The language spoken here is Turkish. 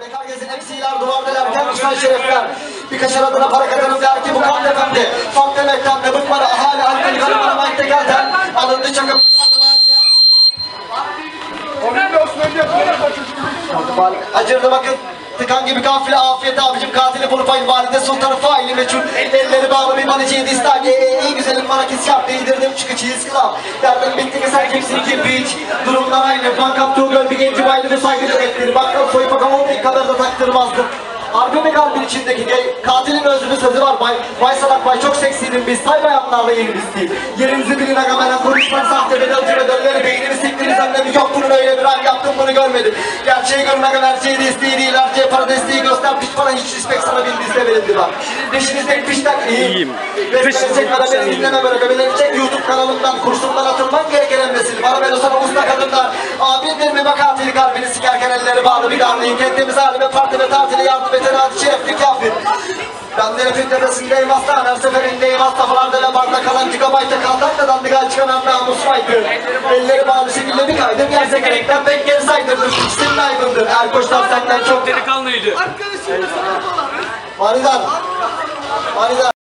Bekar gezin MC'ler, duvardeler, gelmişler şerefler. Birkaç adına para kazanın der ki bu kan efendi. Son demekten de bıkmadı ahali alkol kanımına mayte gelden. Alındı çakıp. Acırdı bakın. Tıkan gibi kafile afiyet abicim katili bulup ayın valide sultanı faili meçhul Elleri bağlı bir maniciydi ister ki ey, ey güzelim bana kes yap değdirdim çıkıcıyız kılav Derdim bitti ki sen kimsin ki biç Durumlar aynı fan kaptığı göl bir genci baylı ve saygı Harbi mi kalbin içindeki gay? Katilin özünün sözü var bay. Bay salak bay çok seksiydin biz. Say bayanlarla yerimiz değil. Yerinizi bilin agamelen konuşman sahte bedelci bedelleri beynimi siktiniz annemi yok bunun öyle bir hal yaptım bunu görmedim. Gerçeği görmek gerçeği de isteği değil. Harcaya para desteği göster piç bana hiç respekt sana bildiğinizde verildi bak. Peşinizdeki pişten iyiyim. Beslenecek bana beni dinleme böyle bebelenecek YouTube kanalımdan kursundan atılman gereken emresin. Bana ben o sana usta kadınlar. Abindir mi bak katili kalbini bağlı bir darlayın. Kendimiz halime parti ve tatile yardım eden hadi şerefli kafir. Ben de nefret tepesindeyim aslan her seferindeyim hasta falan deme barda kalan gigabayta kaldak da dandigal çıkan namus faydı. Elleri bağlı şekilde bir kaydım yerse gerekten pek geri saydırdım. Senin aygındır Erkoçlar senden çok Delikanlıydı. Manidar. Manidar.